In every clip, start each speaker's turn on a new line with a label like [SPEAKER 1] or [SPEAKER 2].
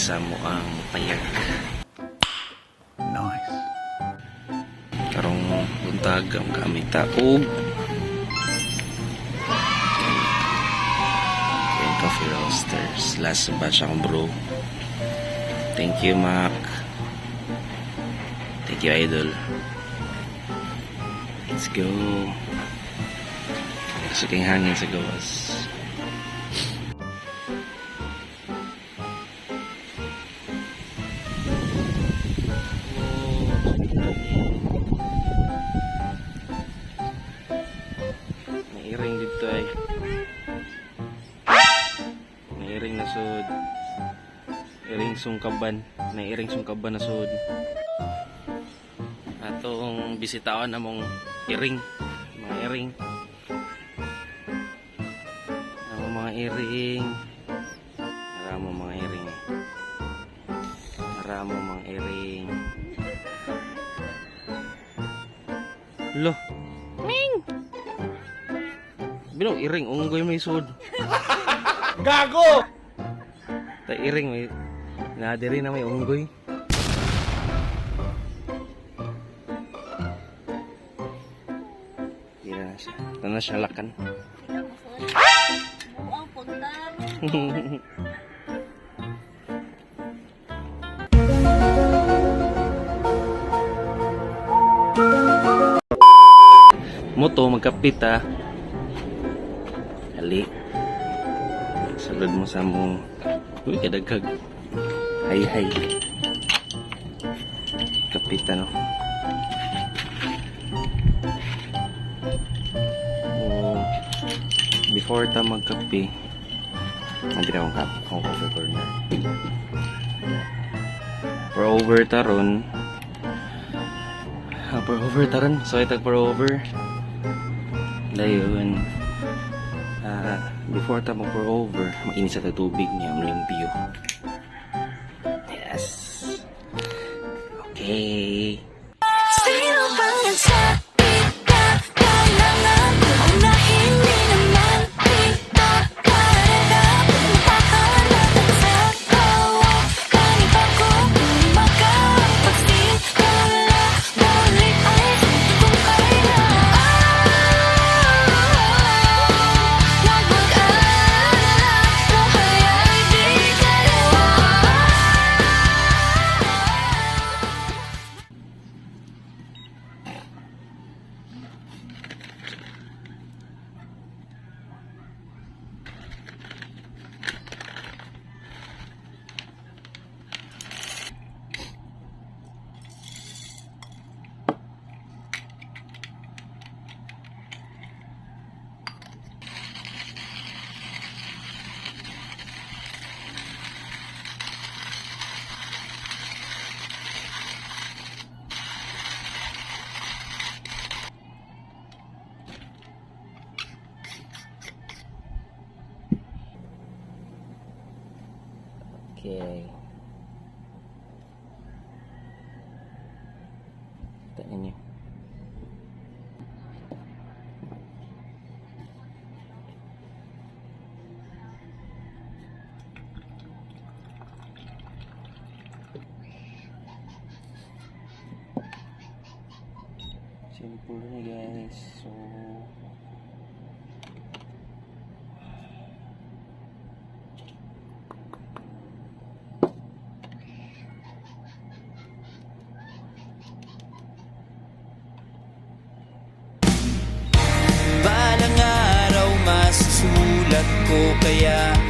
[SPEAKER 1] sa mo ang payag.
[SPEAKER 2] Nice.
[SPEAKER 1] Karong buntag ang gamit taog. Yung coffee roasters. Last batch akong brew. Thank you, Mac. Thank you, Idol. Let's go. Gusto kayong hangin sa gawas. Iring sungkaban. May iring sungkaban na sud. Atong bisitaon among iring. Mga iring. Ang mga iring. Maramo mga iring. Maramo mga iring. Lo. Ming! Binong iring, unggoy may sud.
[SPEAKER 2] Gago!
[SPEAKER 1] Ta iring may nadiri na may unggoy. Di na siya. Ito na siya lakan. Moto, magkapit ha. Ali. Salud mo sa mong... Uy, kadagkag. Hay, hay. Kapit ano. Oh, before ta magkape, nandito akong kap, akong coffee corner. For over taron, Ah, pour over taron. So itag pour over. Dayon. Ah, before ta mag pour over, mainit sa tubig niya, limpyo. Hey. Okay. Tak ni. Simpulnya guys. So,
[SPEAKER 3] ko kaya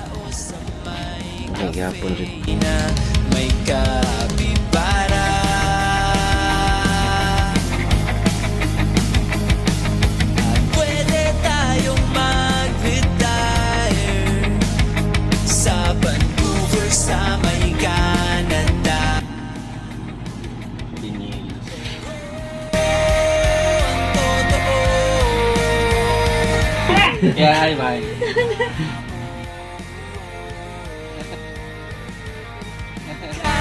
[SPEAKER 1] may gihapon rin
[SPEAKER 3] may kapibara At pwede tayong mag-retire Sa Vancouver sa may Canada. Ang totoo
[SPEAKER 1] yeah hi bye Yeah.